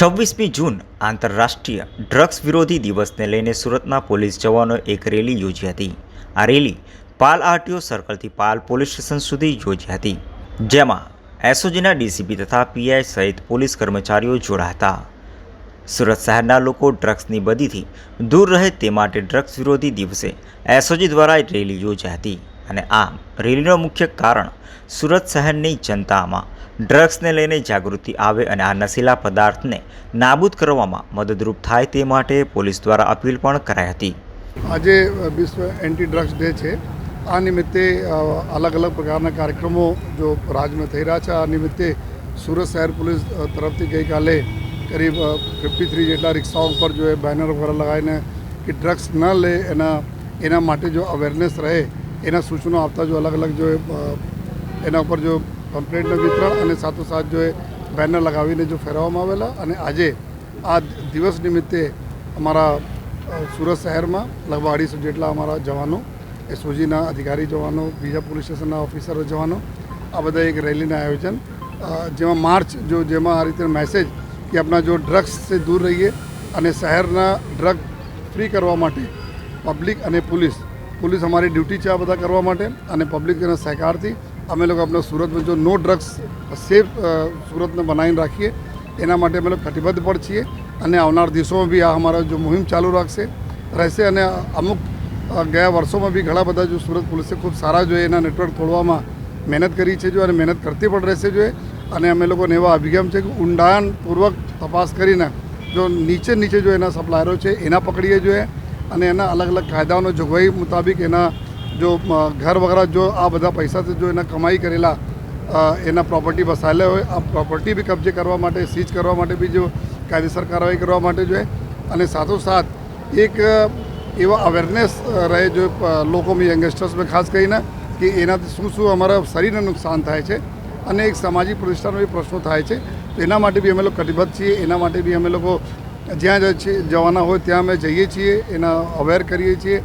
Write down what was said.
છવ્વીસમી જૂન આંતરરાષ્ટ્રીય ડ્રગ્સ વિરોધી દિવસને લઈને સુરતના પોલીસ જવાનોએ એક રેલી યોજી હતી. આ રેલી પાલ આરટીઓ સર્કલથી પાલ પોલીસ સ્ટેશન સુધી યોજી હતી, જેમાં એસઓજીના ડીસીપી તથા પીઆઈ સહિત પોલીસ કર્મચારીઓ જોડાયા હતા. સુરત શહેરના લોકો ડ્રગ્સની બદીથી દૂર રહે તે માટે ડ્રગ્સ વિરોધી દિવસે એસઓજી દ્વારા રેલી યોજાઈ હતી. અને આમ રેલીનું મુખ્ય કારણ સુરત શહેરની જનતામાં ડ્રગ્સને લઈને જાગૃતિ આવે અને આ નશીલા પદાર્થને નાબૂદ કરવામાં મદદરૂપ થાય તે માટે પોલીસ દ્વારા અપીલ પણ કરાઈ હતી. આજે વિશ્વ એન્ટી ડ્રગ્સ ડે છે. આ નિમિત્તે અલગ અલગ પ્રકારના કાર્યક્રમો જો રાજ્યમાં થઈ રહ્યા છે. આ નિમિત્તે સુરત શહેર પોલીસ તરફથી ગઈકાલે કરીબ ફિફ્ટી થ્રી જેટલા રિક્ષાઓ ઉપર જો એ બેનર વગેરે લગાવીને કે ડ્રગ્સ ન લે એના એના માટે જો અવેરનેસ રહે એના સૂચનો આપતા જો અલગ અલગ જો એના ઉપર જો પમ્પલેટનું વિતરણ અને સાથોસાથ જો એ બેનર લગાવીને જો ફેરવવામાં આવેલા અને આજે આ દિવસ નિમિત્તે અમારા સુરત શહેરમાં લગભગ અઢીસો જેટલા અમારા જવાનો, એસઓજીના અધિકારી જવાનો, બીજા પોલીસ સ્ટેશનના ઓફિસરો જવાનો, આ બધા એક રેલીના આયોજન જેમાં માર્ચ જો જેમાં આ રીતે મેસેજ કે આપણા જો ડ્રગ્સથી દૂર રહીએ અને શહેરના ડ્રગ ફ્રી કરવા માટે પબ્લિક અને પોલીસ પોલીસ અમારી ડ્યુટી છે આ બધા કરવા માટે અને પબ્લિકના સહકારથી અમે લોકો આપણે સુરતમાં જો નો ડ્રગ્સ સેફ સુરતને બનાવીને રાખીએ, એના માટે અમે લોકો કટિબદ્ધ પણ છીએ અને આવનાર દિવસોમાં બી આ અમારા જો મુહિમ ચાલુ રાખશે, રહેશે અને અમુક ગયા વર્ષોમાં બી ઘણા બધા જો સુરત પોલીસે ખૂબ સારા જોઈએ એના નેટવર્ક તોડવામાં મહેનત કરી છે જો અને મહેનત કરતી પણ રહેશે જોઈએ અને અમે લોકોને એવા અભિગમ છે કે ઊંડાણપૂર્વક તપાસ કરીને જો નીચે નીચે જો એના સપ્લાયરો છે એના પકડીએ જોઈએ અને એના અલગ અલગ કાયદાઓનો જોગવાઈ મુતાબિક એના જો ઘર વગેરે જો આ બધા પૈસાથી જો એના કમાઈ કરેલા એના પ્રોપર્ટી વસાયેલા હોય, આ પ્રોપર્ટી બી કબજે કરવા માટે સીઝ કરવા માટે બી જો કાયદેસર કાર્યવાહી કરવા માટે જોઈએ અને સાથોસાથ એક એવા અવેરનેસ રહે જો લોકોમાં યંગસ્ટર્સમાં ખાસ કરીને કે એનાથી શું શું અમારા શરીરને નુકસાન થાય છે. અને એક સામાજિક પ્રતિષ્ઠાનો પ્રશ્નો થાય છે. તો એના માટે બી અમે લોકો કટિબદ્ધ છીએ. એના માટે બી અમે લોકો જ્યાં જવાના હોય ત્યાં અમે જઈએ છીએ એના અવેર કરીએ છીએ.